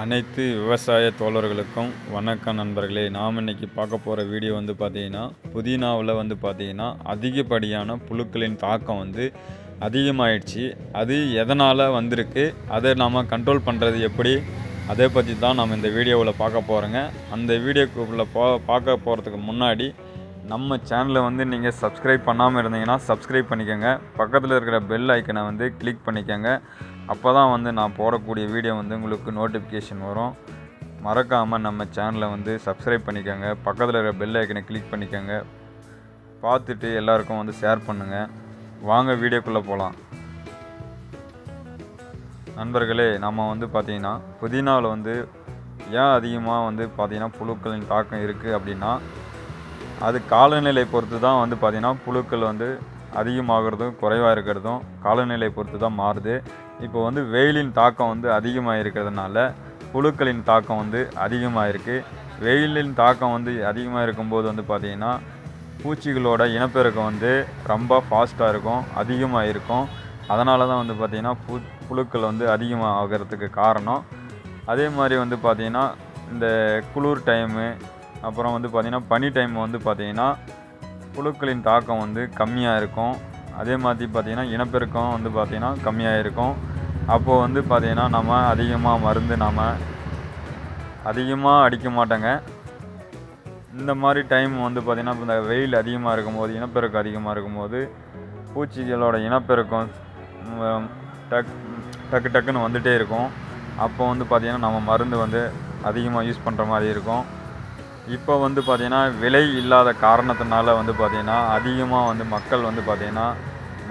அனைத்து விவசாய தோழர்களுக்கும் வணக்கம் நண்பர்களே. நாம் இன்னைக்கு பார்க்க போகிற வீடியோ வந்து பார்த்தீங்கன்னா புதினாவில் வந்து பார்த்தீங்கன்னா அதிகப்படியான புழுக்களின் தாக்கம் வந்து அதிகமாயிடுச்சு. அது எதனால் வந்திருக்கு? அதை நாம் கண்ட்ரோல் பண்ணுறது எப்படி? அதை பற்றி தான் நம்ம இந்த வீடியோவில் பார்க்க போகிறோங்க அந்த வீடியோக்குள்ளே போ பார்க்க போகிறதுக்கு முன்னாடி நம்ம சேனலை வந்து நீங்கள் சப்ஸ்கிரைப் பண்ணாமல் இருந்தீங்கன்னா சப்ஸ்கிரைப் பண்ணிக்கோங்க. பக்கத்தில் இருக்கிற பெல் ஐக்கனை வந்து கிளிக் பண்ணிக்கோங்க. அப்போ தான் வந்து நான் போடக்கூடிய வீடியோ வந்து உங்களுக்கு நோட்டிஃபிகேஷன் வரும். மறக்காமல் நம்ம சேனலை வந்து சப்ஸ்கிரைப் பண்ணிக்கோங்க. பக்கத்தில் இருக்கிற பெல் ஐக்கனை கிளிக் பண்ணிக்கோங்க. பார்த்துட்டு எல்லாருக்கும் வந்து ஷேர் பண்ணுங்கள் வாங்க வீடியோக்குள்ளே போகலாம் நண்பர்களே நம்ம வந்து பார்த்திங்கன்னா புதினாவில் வந்து ஏன் அதிகமாக வந்து பார்த்திங்கன்னா புழுக்களின் தாக்கம் இருக்குது அப்படின்னா அது காலநிலை பொறுத்து தான் வந்து பார்த்திங்கன்னா புழுக்கள் வந்து அதிகமாகிறதும் குறைவாக இருக்கிறதும் காலநிலை பொறுத்து தான் மாறுது. இப்போ வந்து வெயிலின் தாக்கம் வந்து அதிகமாக இருக்கிறதுனால புழுக்களின் தாக்கம் வந்து அதிகமாக இருக்குது வெயிலின் தாக்கம் வந்து அதிகமாக இருக்கும்போது வந்து பார்த்திங்கன்னா பூச்சிகளோட இனப்பெருக்கம் வந்து ரொம்ப ஃபாஸ்ட்டாக இருக்கும் அதிகமாக இருக்கும். அதனால தான் வந்து பார்த்திங்கன்னா பூ புழுக்கள் வந்து அதிகமாக ஆகிறதுக்கு காரணம். அதே மாதிரி வந்து பார்த்திங்கன்னா இந்த குளிர் டைமு அப்புறம் வந்து பார்த்திங்கன்னா பனி டைம் வந்து பார்த்திங்கன்னா புழுக்களின் தாக்கம் வந்து கம்மியாக இருக்கும். அதே மாதிரி பார்த்திங்கன்னா இனப்பெருக்கம் வந்து பார்த்திங்கன்னா கம்மியாக இருக்கும். அப்போது வந்து பார்த்திங்கன்னா நம்ம அதிகமாக மருந்து நாம் அதிகமாக அடிக்க மாட்டோங்க. இந்த மாதிரி டைம் வந்து பார்த்திங்கன்னா இப்போ இந்த வெயில் அதிகமாக இருக்கும்போது இனப்பெருக்கம் அதிகமாக இருக்கும்போது பூச்சிகளோட இனப்பெருக்கம் டக் டக்கு டக்குன்னு வந்துகிட்டே இருக்கும். அப்போ வந்து பார்த்திங்கன்னா நம்ம மருந்து வந்து அதிகமாக யூஸ் பண்ணுற மாதிரி இருக்கும். இப்போ வந்து பார்த்திங்கன்னா விலை இல்லாத காரணத்தினால வந்து பார்த்திங்கன்னா அதிகமாக வந்து மக்கள் வந்து பார்த்திங்கன்னா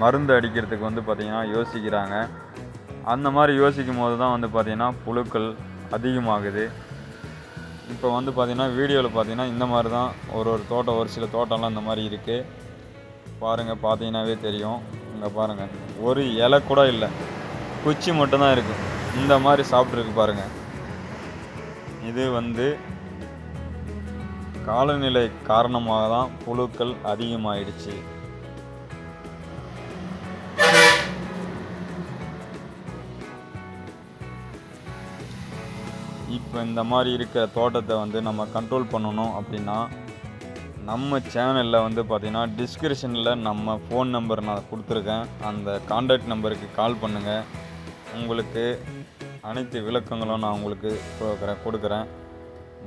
மருந்து அடிக்கிறதுக்கு வந்து பார்த்திங்கன்னா யோசிக்கிறாங்க. அந்த மாதிரி யோசிக்கும் போது தான் வந்து பார்த்திங்கன்னா புழுக்கள் அதிகமாகுது. இப்போ வந்து பார்த்திங்கன்னா வீடியோவில் பார்த்திங்கன்னா இந்த மாதிரி தான் ஒரு ஒரு தோட்டம் ஒரு சில தோட்டம்லாம் இந்த மாதிரி இருக்குது பாருங்கள் பார்த்தீங்கன்னாவே தெரியும். இங்கே பாருங்கள் ஒரு இலை கூட இல்லை. குச்சி மட்டும்தான் இருக்குது இந்த மாதிரி சாப்பிட்ருக்கு பாருங்கள் இது வந்து காலநிலை காரணமாக தான் புழுக்கள் அதிகமாயிடுச்சு. இப்போ இந்த மாதிரி இருக்கிற தோட்டத்தை வந்து நம்ம கண்ட்ரோல் பண்ணணும் அப்படின்னா நம்ம சேனலில் வந்து பார்த்திங்கன்னா டிஸ்கிரிப்ஷனில் நம்ம ஃபோன் நம்பர் நான் கொடுத்துருக்கேன். அந்த காண்டாக்ட் நம்பருக்கு கால் பண்ணுங்கள் உங்களுக்கு அனைத்து விளக்கங்களும் நான் உங்களுக்கு கொடுக்குறேன் கொடுக்குறேன்.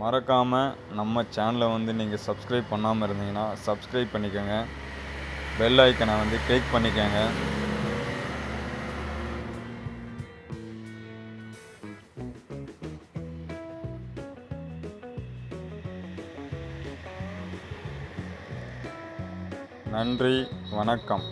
மறக்காமல் நம்ம சேனலை வந்து நீங்கள் சப்ஸ்கிரைப் பண்ணாமல் இருந்தீங்கன்னா சப்ஸ்கிரைப் பண்ணிக்கோங்க. பெல் ஐக்கனை வந்து கிளிக் பண்ணிக்கோங்க. நன்றி வணக்கம்.